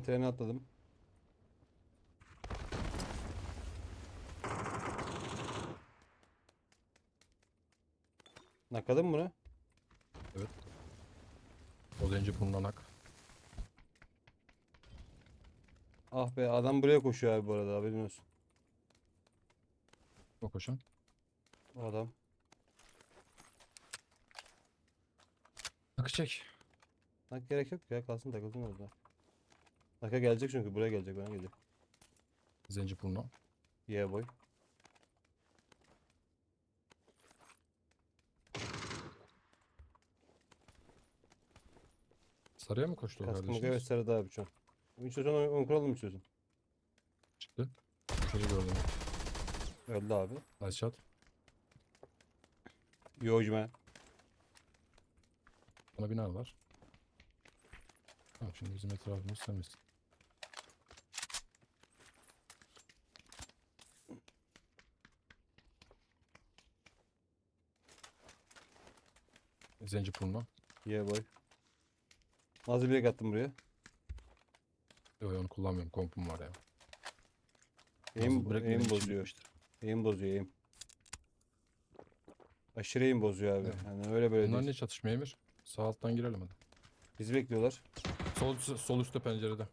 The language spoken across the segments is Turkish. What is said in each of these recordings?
Trene atladım. Nakladın mı bunu? Evet. O zenci bunlanak. Ah be adam buraya koşuyor abi bu arada haberin olsun. O koşan. O adam. Nakı çek. Nak gerek yok ya kalsın takılsın orada. Naka gelecek çünkü buraya gelecek bana gelecek. Zenci pulno. Yeah boy. Sarıya mı koştu o Kaskımı kardeşimiz? evet sarıda abi şu an. İstiyorsan onu, onu kuralım istiyorsun. Çıktı. Şöyle gördüm. Öldü abi. Nice shot. Yojme. Bana bina var. Tamam şimdi bizim etrafımız temiz. Zenci pulno. Yeah boy. Nazlı bilek attım buraya. Yok onu kullanmıyorum. Kompum var ya. Aim, aim için bozuyor. bitmiştir. Aim bozuyor aim. Aşırı aim bozuyor abi. Evet. Yani öyle böyle Bunlar değil. ne çatışma Emir? Sağ alttan girelim hadi. Bizi bekliyorlar. Sol, sol üstte pencerede.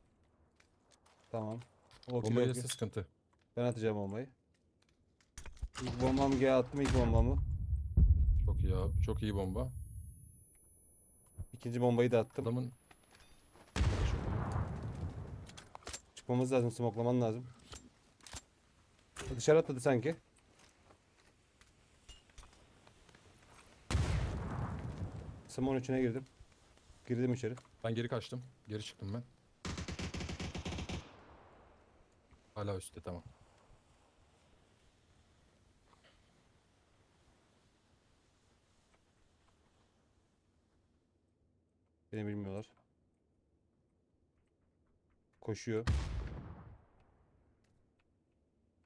Tamam. O Bomba kilo- yese sıkıntı. Ben atacağım bombayı. İlk bombam G attım ilk bombamı. Çok iyi abi. Çok iyi bomba. İkinci bombayı da attım. Adamın Çıkmamız lazım, smoklaman lazım. Dışarı atladı sanki. Simon içine girdim. Girdim içeri. Ben geri kaçtım. Geri çıktım ben. Hala üstte tamam. Beni bilmiyorlar. Koşuyor.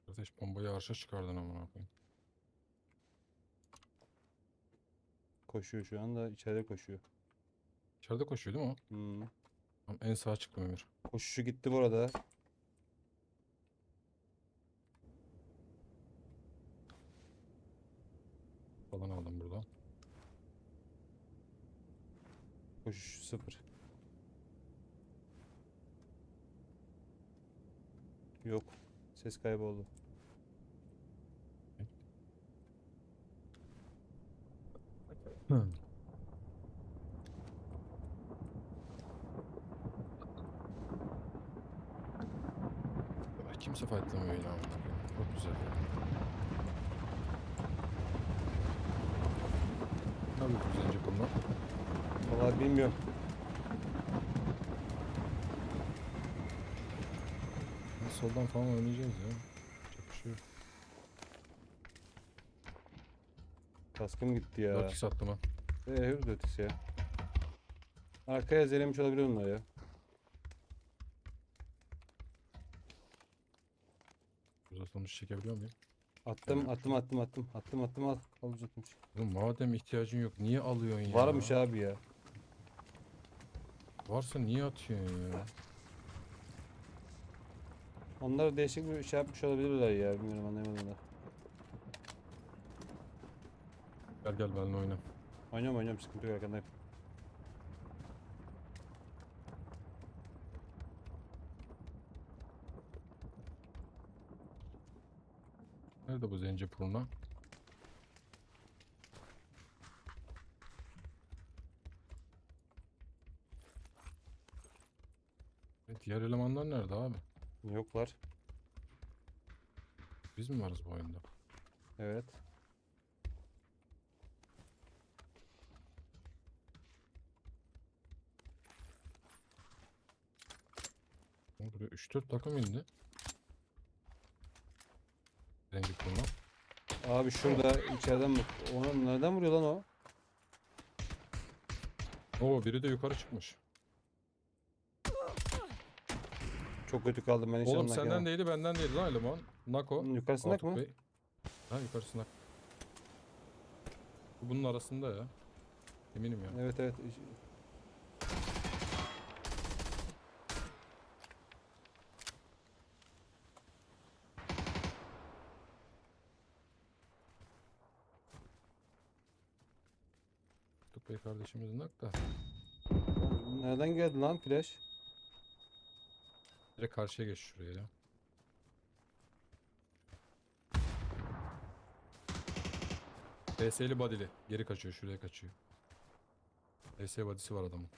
Kardeş bombayı arşa çıkardın amına koyayım. Koşuyor şu anda içeride koşuyor. İçeride koşuyor değil mi o? Hmm. Tamam, en sağa çıktım Emir. Koşuşu gitti bu arada. Falan aldım buradan. Koşuş sıfır. Yok. Ses kayboldu. Ya Kimse fightlamıyor koyayım. Çok güzel. Ne yapıyor bu zenci bunlar? Vallahi bilmiyorum. Soldan falan oynayacağız ya. Çok bir şey. Kaskım gitti ya. 4 sattım ha. Eee hız ötesi ya. Arkaya zelemiş olabilir onlar ya. Uzatılmış çekebiliyor muyum? Attım, Evet. attım, attım, attım. Attım, attım, al. Al uzatmış. Oğlum madem ihtiyacın yok niye alıyorsun ya? Varmış abi ya. Varsa niye atıyorsun ya? Onlar değişik bir şey yapmış olabilirler ya. Bilmiyorum anlayamadım da. Gel gel benimle oyna. Oynuyorum oynuyorum sıkıntı yok arkandayım. Nerede bu zenci purna? Diğer elemanlar nerede abi? Yoklar. Biz mi varız bu oyunda? Evet. Buraya 3-4 takım indi. Zenci purna. Abi şurada içeriden bak. Ona nereden vuruyor lan o? Oo biri de yukarı çıkmış. Çok kötü kaldım ben inşallah. Oğlum senden ya. değildi benden değildi lan eleman. Nako. Yukarısı Nak mı? Ha yukarısı Nak. Bunun arasında ya. Eminim ya. Evet evet. Tuk Bey kardeşimiz Nak. Nereden geldi lan flash? Direkt karşıya geç şuraya ya. DS'li body'li. Geri kaçıyor şuraya kaçıyor. DS body'si var adamın.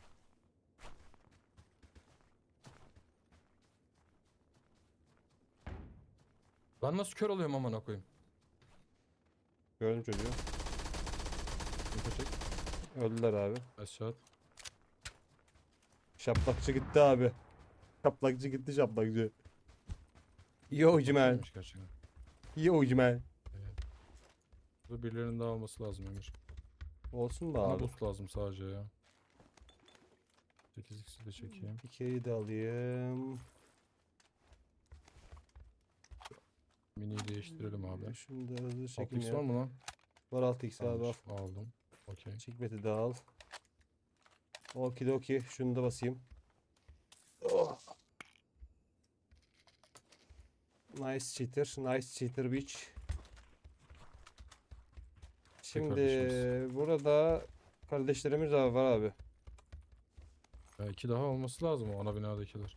Ben nasıl kör oluyorum amına koyayım? Gördüm çocuğu. Çek. Öldüler abi. Aşağı at. Şaplakçı gitti abi. Şaplakçı gitti şaplakçı. Yo man. Kötüymüş gerçekten. Yo man. Burada birilerinin daha olması lazım Emir. Olsun da Bana abi. boost lazım sadece ya. 8x'i de çekeyim. Dikeyi de alayım. Mini'yi değiştirelim abi. Şunu da hızlı çekim 6x var mı lan? Var 6x abi al. Tamamdır, Aldım. Okey. Çikmeti de al. Okidoki. Şunu da basayım. Oh. Nice cheater. Nice cheater bitch. Şimdi kardeşimiz. burada kardeşlerimiz abi var abi. İki daha olması lazım o ana binadakiler.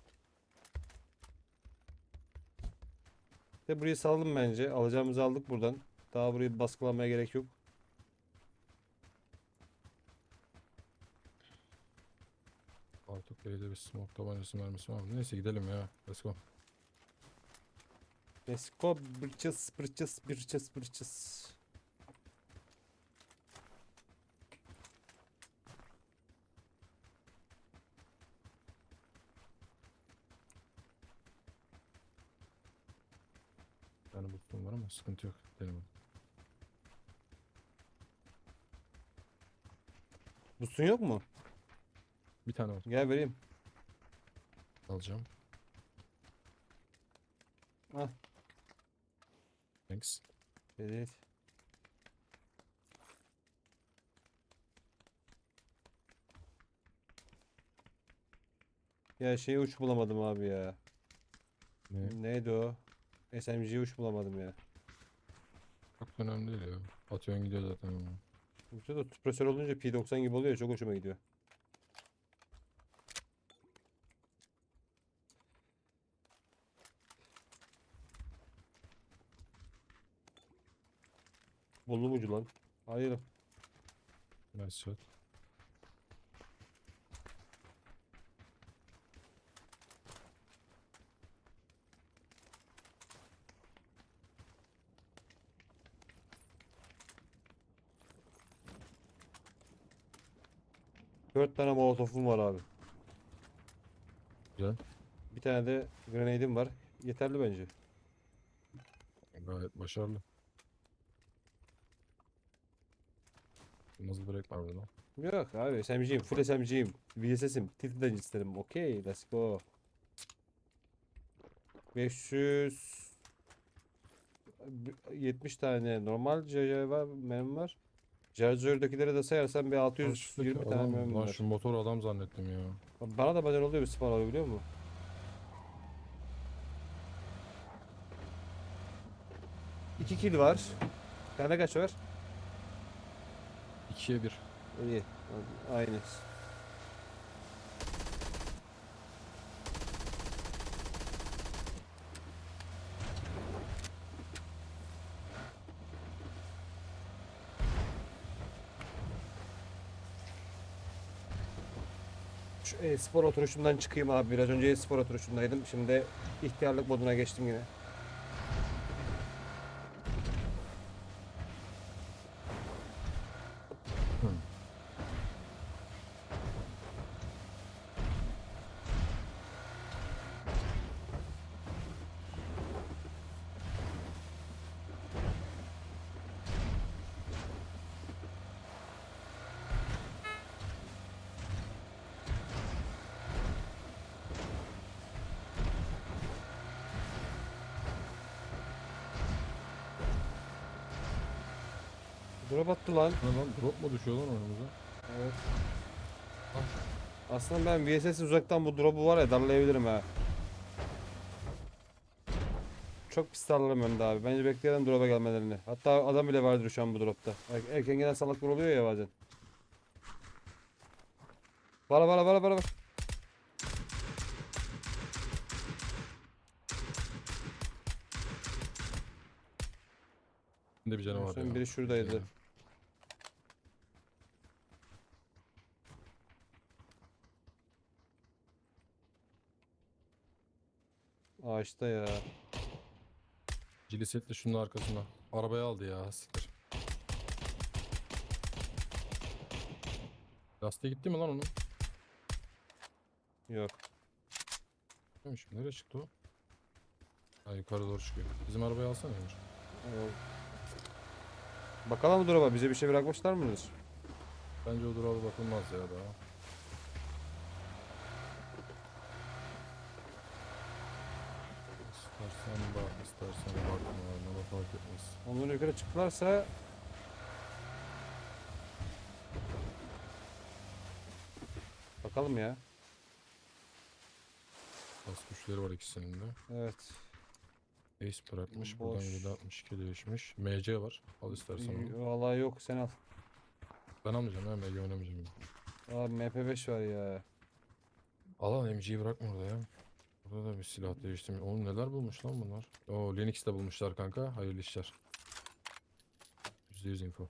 De burayı saldım bence. Alacağımızı aldık buradan. Daha burayı baskılamaya gerek yok. Bey'de bir smoke tabancası mermisi var? Neyse gidelim ya. Let's go. Let's go. Bırçız, bırçız, bırçız, bırçız. Yani boostum var ama sıkıntı yok. Gidelim. Boostun yok mu? Bir tane var. Gel vereyim. Alacağım. Al. Thanks. Evet. Ya şeyi uç bulamadım abi ya. Ne? Neydi o? SMG'yi uç bulamadım ya. Çok önemli değil ya. Atıyorsun gidiyor zaten. Uçta da süpresör olunca P90 gibi oluyor ya, çok hoşuma gidiyor. Buldum ucu lan. Hayır. Nice shot. Dört tane molotofum var abi. Güzel. Bir tane de grenade'im var. Yeterli bence. Gayet başarılı. Nasıl break var burada? Yok abi SMG'yim. Full SMG'yim. VSS'im. Tilt'den isterim. Okey. Let's go. 500 70 tane normal CC var, mermi var. Charger'dakileri de sayarsan bir Lan 620 şuradaki tane adam- mermi Lan var. şu motor adam zannettim ya. Bana da bazen oluyor bir spawn oluyor biliyor musun? İki kill var. Tane kaç var? 2'ye 1. İyi. Aynı. Şu e-spor oturuşumdan çıkayım abi. Biraz önce e-spor oturuşundaydım. Şimdi ihtiyarlık moduna geçtim yine. Lan. Ne lan drop mu düşüyor lan önümüze? Evet. Aslında ben VSS uzaktan bu drop'u var ya darlayabilirim ha. Çok pis darlarım önde abi. Bence bekleyelim drop'a gelmelerini. Hatta adam bile vardır şu an bu drop'ta. Er- Erken gelen salaklar oluyor ya bazen. Bala bala bala bala. Şimdi bir canavar Son biri şuradaydı. Yani. Ağaçta ya. Cilisetli şunun arkasına. Arabaya aldı ya siktir. Lastiğe gitti mi lan onun? Yok. Neymiş nereye çıktı o? Ha yukarı doğru çıkıyor. Bizim arabayı alsana Emir. Yok. Bakalım mı duraba bize bir şey bırakmışlar mıdır? Bence o durağa bakılmaz ya daha. İstersen bak, istersen bakma. Bana fark etmez. Ondan yukarı çıktılarsa Bakalım ya. Bas güçleri var ikisinin de. Evet. Ace bırakmış. Buradan Boş. 762 değişmiş. MC var. Al istersen onu. Y- Vallahi yok sen al. Ben almayacağım ya. MG oynamayacağım. ya. Abi MP5 var ya. Al al MG'yi bırakma orada ya. Burada da bir silah değiştirmiş. Oğlum neler bulmuş lan bunlar? Oo Linux'te bulmuşlar kanka. Hayırlı işler. %100 info.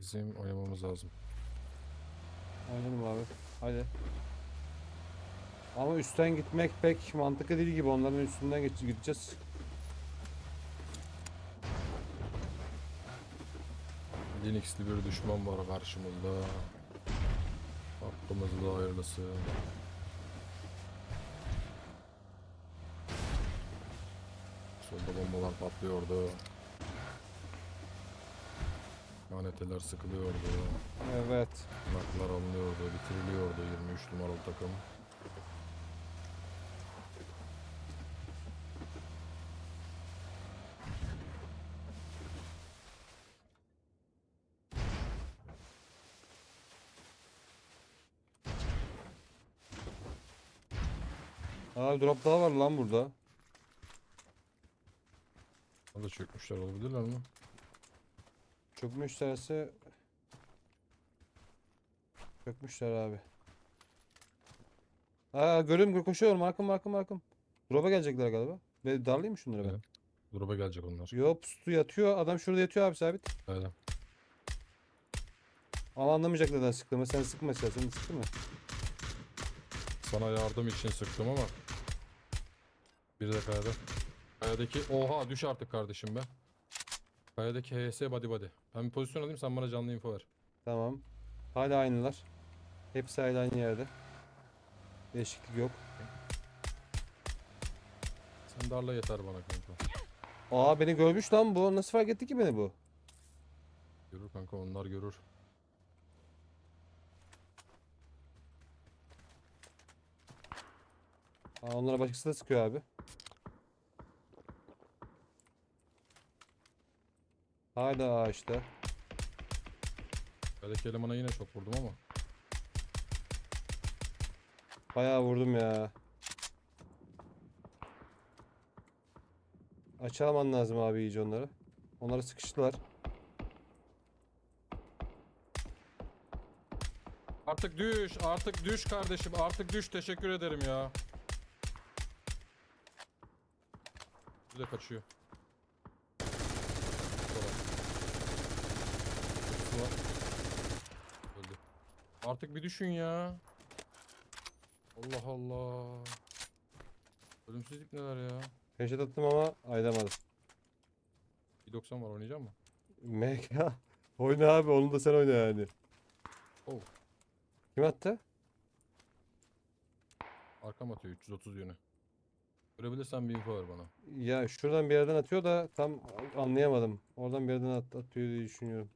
Bizim oynamamız lazım. Oynayalım abi. Hadi. Ama üstten gitmek pek mantıklı değil gibi. Onların üstünden gideceğiz. Linux'li bir düşman var karşımızda. Hakkımızda hayırlısı. Solda bombalar patlıyordu. Maneteler sıkılıyordu. Evet. Naklar alınıyordu, bitiriliyordu 23 numaralı takım. Aa drop daha var lan burada. Orada çökmüşler olabilirler mi? Çökmüşlerse Çökmüşler abi. Aa görüyorum koşuyorum arkam arkam arkam. Drop'a gelecekler galiba. Ben darlayayım mı şunları ben? Evet. Drop'a gelecek onlar. Yo pustu yatıyor. Adam şurada yatıyor abi sabit. Öyle. Ama anlamayacak neden sıktığımı. Sen sıkma istersen sen sıkma. Sana yardım için sıktım ama. Bir de kayada. Kayadaki oha düş artık kardeşim be. Kayadaki HS body body. Ben bir pozisyon alayım sen bana canlı info ver. Tamam. Hala aynılar. Hepsi hala aynı yerde. Değişiklik yok. Sen darla yeter bana kanka. Aa beni görmüş lan bu. Nasıl fark etti ki beni bu? Görür kanka onlar görür. Aa, onlara başkası da sıkıyor abi. Hala ağaçta. Kayadaki elemana yine çok vurdum ama. Bayağı vurdum ya. Açalman lazım abi iyice onları. Onları sıkıştılar. Artık düş artık düş kardeşim artık düş teşekkür ederim ya. Bir de kaçıyor. Sola. Kapısı var. Öldü. Artık bir düşün ya. Allah Allah. Ölümsüzlük neler ya? Peşet attım ama aydamadım. 1.90 var oynayacak mı? MK. Oyna abi onu da sen oyna yani. Oh. Kim attı? Arkam atıyor 330 yönü. Görebilirsen bir info ver bana. Ya şuradan bir yerden atıyor da tam anlayamadım. Oradan bir yerden at atıyor diye düşünüyorum.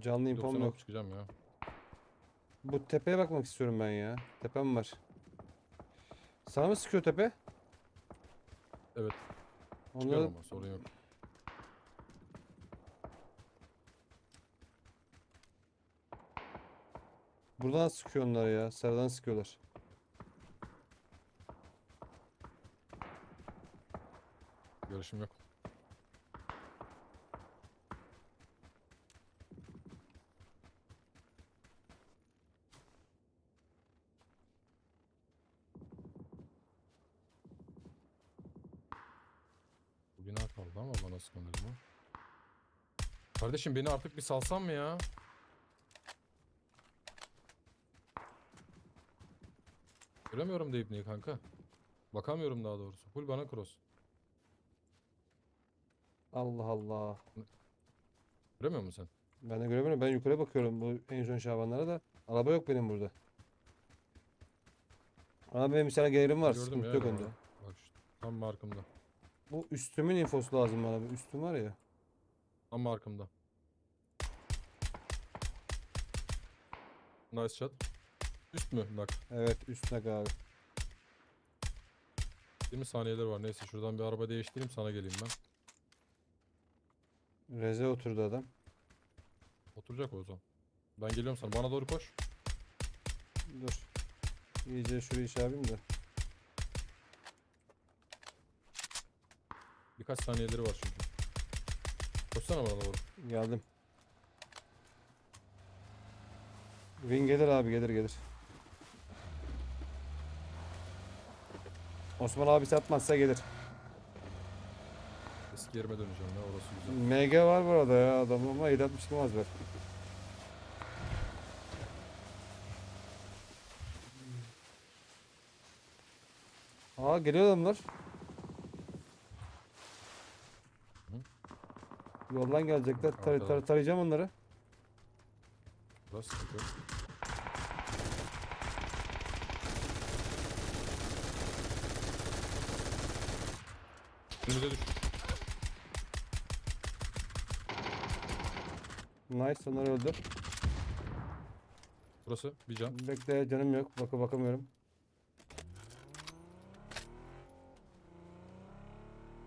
Canlı 90 yok. çıkacağım ya. Bu tepeye bakmak istiyorum ben ya. Tepem var. Sana mı sıkıyor tepe? Evet. Onları Çıkıyorum ama sorun yok. Buradan sıkıyor onlar ya. Sarıdan sıkıyorlar. Görüşüm yok. Sanırım. Kardeşim beni artık bir salsan mı ya? Göremiyorum deyip niye kanka? Bakamıyorum daha doğrusu. Full bana cross. Allah Allah. Göremiyor musun sen? Ben de göremiyorum. Ben yukarı bakıyorum bu en son şabanlara da. Araba yok benim burada. Ama benim bir tane gelirim var. Gördüm Sıkıntı ya yok onda. Bak işte tam markımda. Bu üstümün infosu lazım bana. Bir üstüm var ya. Tam markımda. Nice shot. Üst mü? Bak. Evet üstüne abi. 20 saniyeler var. Neyse şuradan bir araba değiştireyim sana geleyim ben. Reze oturdu adam. Oturacak o zaman. Ben geliyorum sana. Bana doğru koş. Dur. İyice şurayı şey yapayım da. Birkaç saniyeleri var çünkü. Koşsana bana doğru. Geldim. Win gelir abi gelir gelir. Osman abi satmazsa gelir. Eski yerime döneceğim ya orası güzel. MG var bu arada ya adam ama 762 maz ver. Aa geliyor adamlar. Yoldan gelecekler. Tar tar tarayacağım onları. Sıkıntı yok. Önümüze düş. Nice onlar öldü. Burası bir can. Bekle canım yok. Baka bakamıyorum.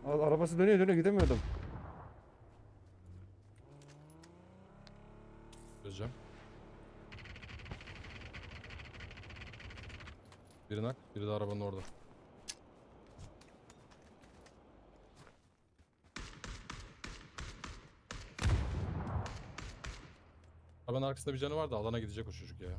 Arabası dönüyor dönüyor gidemiyordum. Çözeceğim. Biri nak, biri de arabanın orada. Arabanın arkasında bir canı var da alana gidecek o çocuk ya.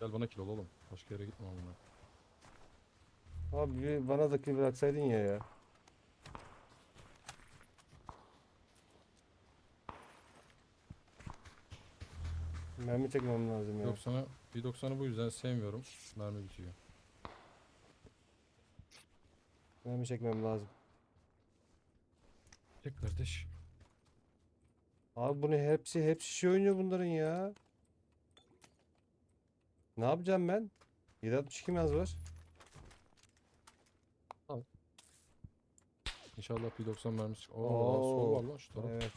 Gel bana kill ol oğlum. Başka yere gitme amına. Abi bana da kill bıraksaydın ya ya. Mermi çekmem lazım ya. 90'ı 1.90'ı bu yüzden sevmiyorum. Mermi bitiyor. Mermi çekmem lazım. Tek kardeş. Abi bunu hepsi hepsi şey oynuyor bunların ya. Ne yapacağım ben? 762 maz var. İnşallah P90 mermisi. çık- Oo, sol var lan şu taraf. Evet.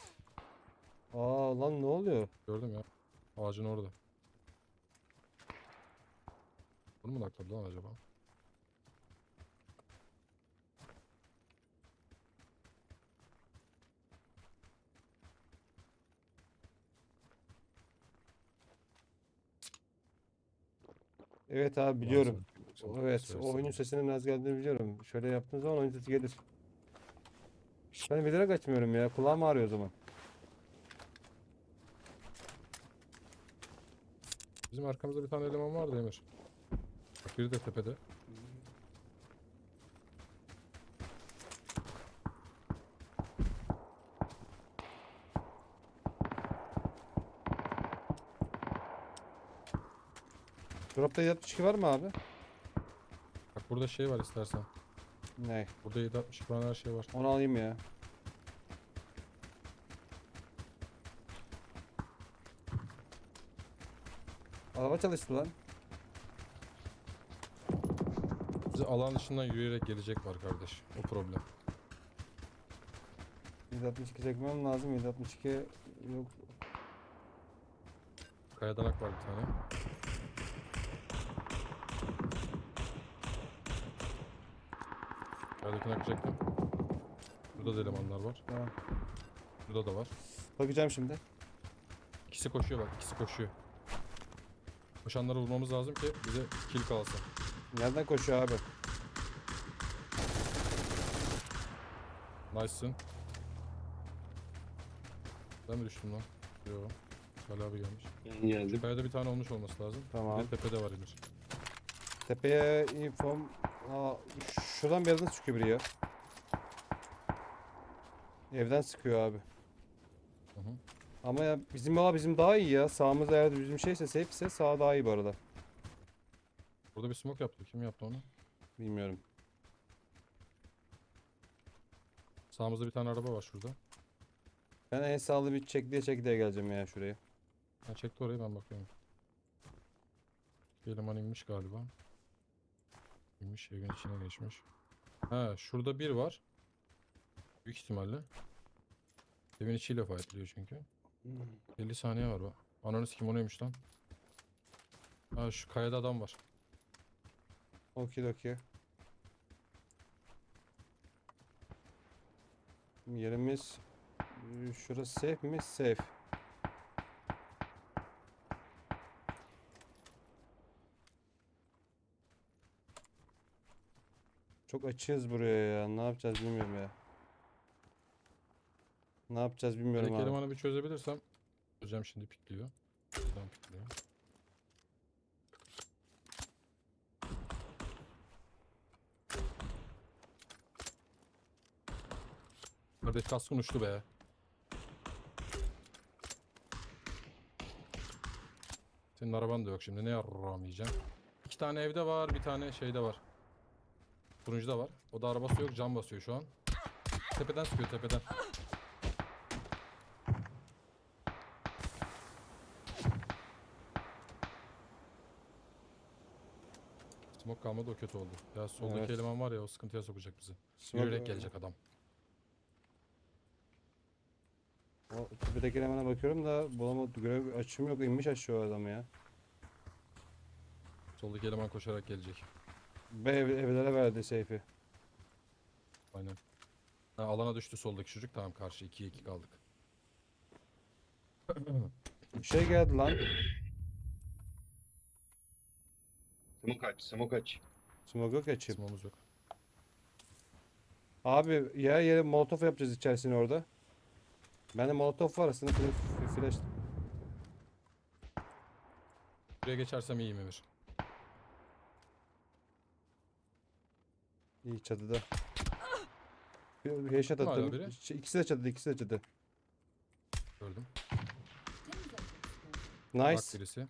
Aa lan ne oluyor? Gördüm ya. Ağacın orada. Bunu mu nakladı lan acaba? Evet abi biliyorum. sen- Evet, o oyunun sesinin az geldiğini biliyorum. Şöyle yaptığın zaman oyun sesi gelir. Ben bilerek açmıyorum ya. Kulağım ağrıyor o zaman. Bizim arkamızda bir tane eleman vardı Emir. Bak biri de tepede. Drop'ta 762 var mı abi? Bak burada şey var istersen. Ne? Burada 760 falan her şey var. Onu alayım ya. Araba çalıştı lan. Bize alan dışından yürüyerek gelecek var kardeş. O problem. 762 çekmem lazım. 762 yok. Kayadanak var bir tane. Kayadakini akacaktım. Burada da elemanlar var. Tamam. Burada da var. Bakacağım şimdi. İkisi koşuyor bak. ikisi koşuyor. Koşanları vurmamız lazım ki bize kill kalsın. Nereden koşuyor abi? Nice'sın. Ben mi düştüm lan? Yo. Salih abi gelmiş. Ben geldim. Kayada bir tane olmuş olması lazım. Tamam. Bir de tepede var Emir. Tepeye infom... Aa, şuradan bir yerden sıkıyor biri ya. Evden sıkıyor abi. Hı hı. Ama ya bizim valla bizim daha iyi ya. Sağımız eğer bizim şeyse safe'se sağ daha iyi bu arada. Burada bir smoke yaptı. Kim yaptı onu? Bilmiyorum. Sağımızda bir tane araba var şurada. Ben en sağlı bir çekliye çekliye geleceğim ya şuraya. Ha çekti orayı ben bakıyorum. Bir eleman inmiş galiba. İnmiş evin içine geçmiş. Ha şurada bir var. Büyük ihtimalle. Evin içiyle fightlıyor çünkü. 50 saniye var bak. Ananı sikim o neymiş lan? Ha şu kayada adam var. Okidoki. Yerimiz e, şurası safe mi? Safe. Çok açığız buraya ya. Ne yapacağız bilmiyorum ya. Ne yapacağız bilmiyorum Buradaki abi. elemanı bir çözebilirsem. Hocam şimdi pikliyor. Buradan pikliyor. Kardeş kaskın uçtu be. Senin araban da yok şimdi. Ne yarram. İki tane evde var, bir tane şeyde var. Turuncuda var. O da arabası yok, cam basıyor şu an. Tepeden sıkıyor, tepeden. Smoke kalmadı o kötü oldu. Ya soldaki Evet. eleman var ya o sıkıntıya sokacak bizi. Smoke- Yürüyerek gelecek adam. O tepedeki elemana bakıyorum da bulamadım. Görev açım yok. inmiş aşağı o adam ya. Soldaki eleman koşarak gelecek. B ev, evlere verdi seyfi. Aynen. Ha, alana düştü soldaki çocuk. Tamam karşı 2'ye 2 kaldık. Şey geldi lan. Smoke aç, smoke aç. Smoke yok ya çip. Smoke'umuz yok. Abi yer yere molotof yapacağız içerisine orada. Bende molotof var aslında flash, flash. Buraya geçersem iyiyim Emir. İyi çatıda. Bir bir headshot Hala attım. biri. İki- İkisi de çatıda, ikisi de çatıda. Gördüm. Nice. Bak birisi.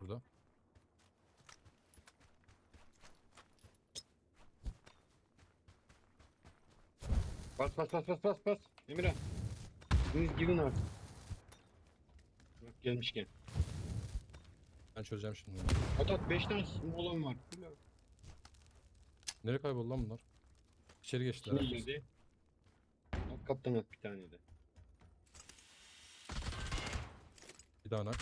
Burada. Bas bas bas bas bas bas. Emirhan. Biriniz girin artık. Bak gelmişken. Ben çözeceğim şimdi. onu. At at 5 tane molan var. Nereye kayboldu lan bunlar? İçeri geçtiler. Şimdi herkes. girdi. At kaptan at bir tane de. Bir daha nak.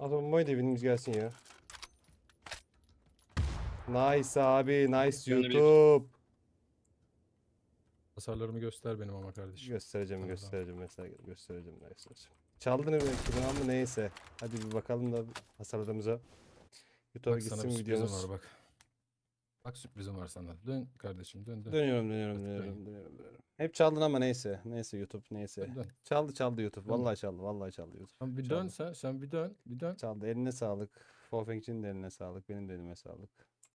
At bombayı da evimiz gelsin ya. Nice abi, nice bir. YouTube. Hasarlarımı göster benim ama kardeşim. Göstereceğim, Tamam, göstereceğim mesela göstereceğim göstereceğim. Çaldın mı kimin mı neyse. Hadi bir bakalım da hasarlarımıza. YouTube'a Bak sana gitsin sürprizim videomuz. var bak. Bak sürprizim var sana. Dön kardeşim dön dön. Dönüyorum, dönüyorum, Hadi dönüyorum, dön. dönüyorum, dönüyorum. Hep çaldın ama neyse. Neyse YouTube, neyse. Dön, dön. Çaldı çaldı YouTube. Dön. Vallahi çaldı, vallahi çaldı YouTube. Sen bir Çaldı. dön sen, sen bir dön, bir dön. Çaldı. Eline sağlık. Fofeng için de eline sağlık. Benim de elime sağlık.